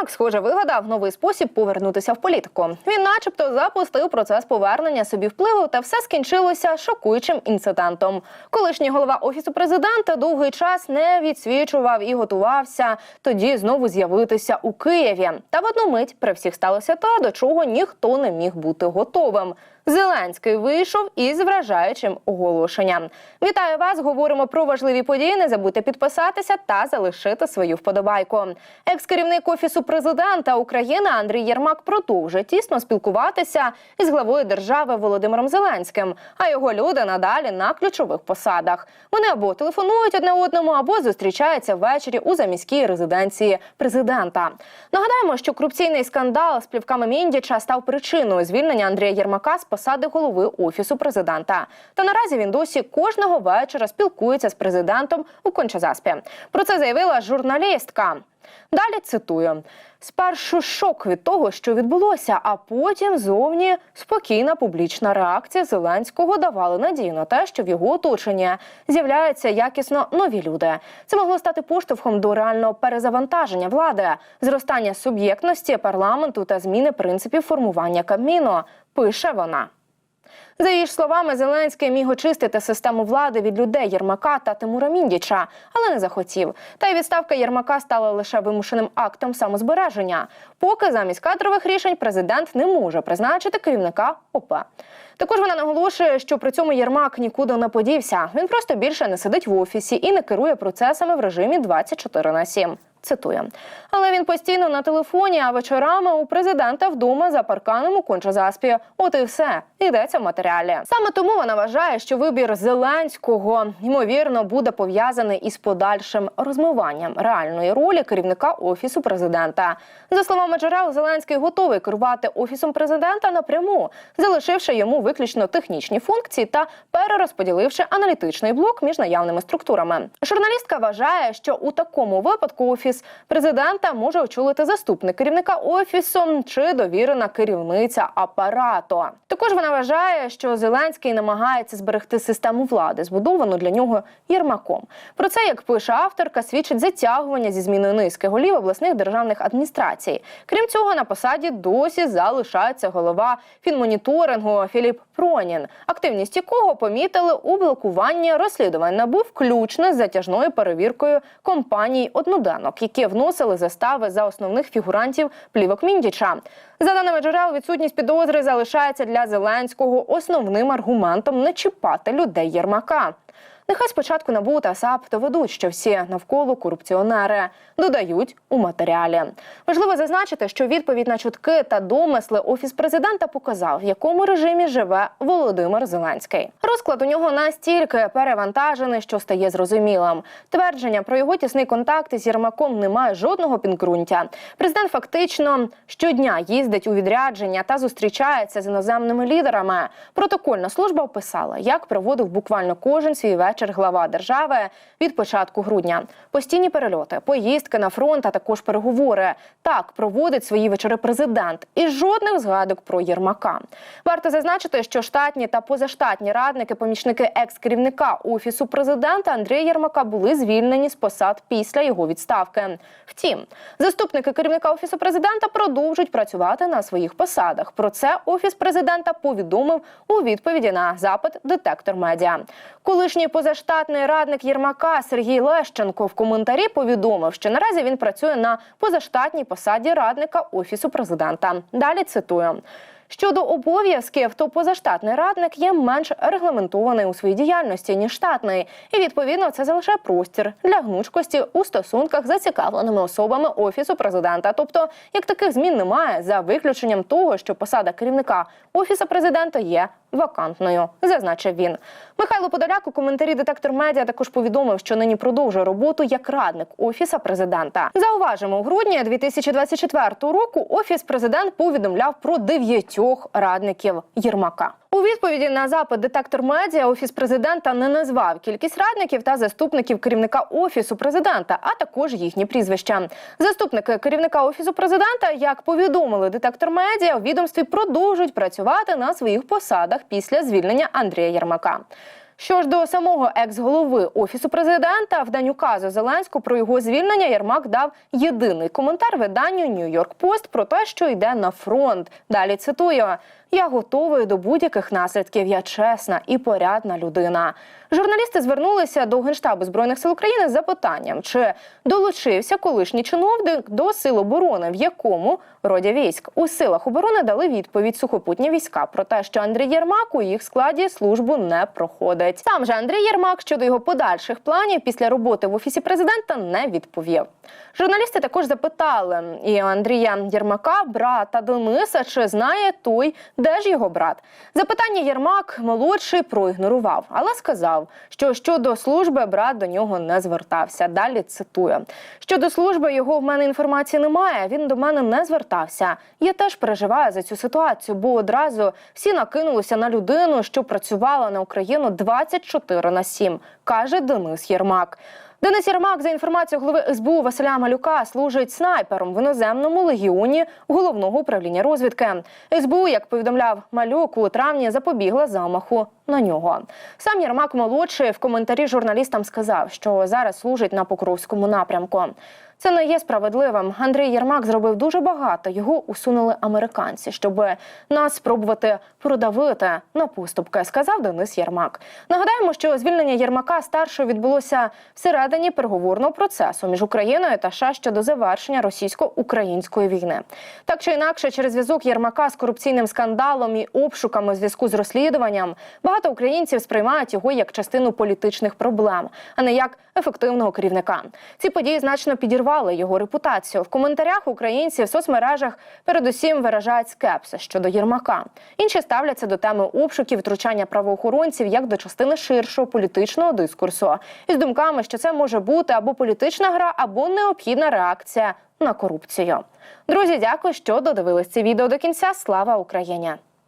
Єрмак, схоже, вигадав новий спосіб повернутися в політику. Він, начебто, запустив процес повернення собі впливу, та все скінчилося шокуючим інцидентом. Колишній голова офісу президента довгий час не відсвічував і готувався тоді знову з'явитися у Києві. Та в одну мить при всіх сталося те, до чого ніхто не міг бути готовим. Зеленський вийшов із вражаючим оголошенням. Вітаю вас! Говоримо про важливі події. Не забудьте підписатися та залишити свою вподобайку. Екс-керівник офісу президента України Андрій Єрмак продовжує тісно спілкуватися із главою держави Володимиром Зеленським, а його люди надалі на ключових посадах. Вони або телефонують одне одному, або зустрічаються ввечері у заміській резиденції президента. Нагадаємо, що корупційний скандал з плівками Міндіча став причиною звільнення Андрія Єрмака з посади голови офісу президента. Та наразі він досі кожного вечора спілкується з президентом у Кончазаспі. Про це заявила журналістка. Далі цитую: спершу шок від того, що відбулося, а потім зовні спокійна публічна реакція Зеленського давали надію на те, що в його оточенні з'являються якісно нові люди. Це могло стати поштовхом до реального перезавантаження влади, зростання суб'єктності парламенту та зміни принципів формування Кабміну. Пише вона. За її ж словами, Зеленський міг очистити систему влади від людей Єрмака та Тимура Міндіча, але не захотів. Та й відставка Єрмака стала лише вимушеним актом самозбереження. Поки замість кадрових рішень президент не може призначити керівника ОП. Також вона наголошує, що при цьому Єрмак нікуди не подівся. Він просто більше не сидить в офісі і не керує процесами в режимі 24 на 7. Цитую, але він постійно на телефоні, а вечорами у президента вдома за парканом у кончазаспі. От і все йдеться в матеріалі. Саме тому вона вважає, що вибір Зеленського ймовірно буде пов'язаний із подальшим розмиванням реальної ролі керівника офісу президента. За словами джерел, Зеленський готовий керувати офісом президента напряму, залишивши йому виключно технічні функції та перерозподіливши аналітичний блок між наявними структурами. Журналістка вважає, що у такому випадку офіс президента може очолити заступник керівника офісу чи довірена керівниця апарату. Також вона вважає, що Зеленський намагається зберегти систему влади, збудовану для нього Єрмаком. Про це, як пише авторка, свідчить затягування зі зміною низки голів обласних державних адміністрацій. Крім цього, на посаді досі залишається голова фінмоніторингу Філіп Пронін, активність якого помітили у блокуванні розслідувань НАБУ, включно з затяжною перевіркою компаній одноденок, які вносили застави за основних фігурантів плівок Міндіча. За даними джерел, відсутність підозри залишається для Зеленського основним аргументом не чіпати людей Єрмака. Нехай спочатку НАБУ та САП доведуть, що всі навколо корупціонери додають у матеріалі. Важливо зазначити, що відповідь на чутки та домисли офіс президента показав, в якому режимі живе Володимир Зеленський. Розклад у нього настільки перевантажений, що стає зрозумілим. Твердження про його тісний контакт із Єрмаком не має жодного підґрунтя. Президент фактично щодня їздить у відрядження та зустрічається з іноземними лідерами. Протокольна служба описала, як проводив буквально кожен свій вечір глава держави від початку грудня. Постійні перельоти, поїздки на фронт, а також переговори. Так проводить свої вечори президент і жодних згадок про Єрмака. Варто зазначити, що штатні та позаштатні радники, помічники екс-керівника офісу президента Андрія Єрмака були звільнені з посад після його відставки. Втім, заступники керівника офісу президента продовжують працювати на своїх посадах. Про це офіс президента повідомив у відповіді на запит детектор медіа. Колишній позаштатний радник Єрмака Сергій Лещенко в коментарі повідомив, що наразі він працює на позаштатній посаді радника офісу президента. Далі цитую. Щодо обов'язків, то позаштатний радник є менш регламентований у своїй діяльності ніж штатний, і відповідно це залишає простір для гнучкості у стосунках з зацікавленими особами офісу президента. Тобто, як таких змін немає, за виключенням того, що посада керівника офісу президента є вакантною, зазначив він. Михайло Подоляк у коментарі детектор медіа також повідомив, що нині продовжує роботу як радник офіса президента. Зауважимо, у грудні 2024 року офіс президент повідомляв про дев'ятьох радників Єрмака. У відповіді на запит детектор медіа офіс президента не назвав кількість радників та заступників керівника офісу президента, а також їхні прізвища. Заступники керівника офісу президента, як повідомили детектор медіа, у відомстві продовжують працювати на своїх посадах після звільнення Андрія Єрмака. Що ж до самого екс-голови офісу президента, в день указу Зеленську про його звільнення Єрмак дав єдиний коментар виданню Нью-Йорк Пост про те, що йде на фронт. Далі цитую: я готовий до будь-яких наслідків. Я чесна і порядна людина. Журналісти звернулися до генштабу збройних сил України з запитанням, чи долучився колишній чиновник до сил оборони, в якому роді військ у силах оборони дали відповідь сухопутні війська про те, що Андрій Єрмак у їх складі службу не проходить. Сам же Андрій Єрмак щодо його подальших планів після роботи в офісі президента не відповів. Журналісти також запитали і Андрія Єрмака, брата Дениса, чи знає той, де ж його брат. Запитання Єрмак молодший проігнорував, але сказав, що щодо служби брат до нього не звертався. Далі цитую: щодо служби його в мене інформації немає. Він до мене не звертався. Я теж переживаю за цю ситуацію, бо одразу всі накинулися на людину, що працювала на Україну 24 на 7, каже Денис Єрмак. Денис Єрмак, за інформацією голови СБУ Василя Малюка, служить снайпером в іноземному легіоні головного управління розвідки. СБУ, як повідомляв Малюк, у травні запобігла замаху на нього. Сам Єрмак молодший в коментарі журналістам сказав, що зараз служить на Покровському напрямку. Це не є справедливим. Андрій Єрмак зробив дуже багато. Його усунули американці, щоб нас спробувати продавити на поступки, сказав Денис Єрмак. Нагадаємо, що звільнення Єрмака старшого відбулося всередині переговорного процесу між Україною та США щодо завершення російсько-української війни. Так чи інакше, через зв'язок Єрмака з корупційним скандалом і обшуками у зв'язку з розслідуванням багато українців сприймають його як частину політичних проблем, а не як ефективного керівника. Ці події значно підірвали його репутацію. В коментарях українці в соцмережах передусім виражають скепсис щодо Єрмака. Інші ставляться до теми обшуків втручання правоохоронців як до частини ширшого політичного дискурсу із думками, що це може бути або політична гра, або необхідна реакція на корупцію. Друзі, дякую, що додивились це відео до кінця. Слава Україні!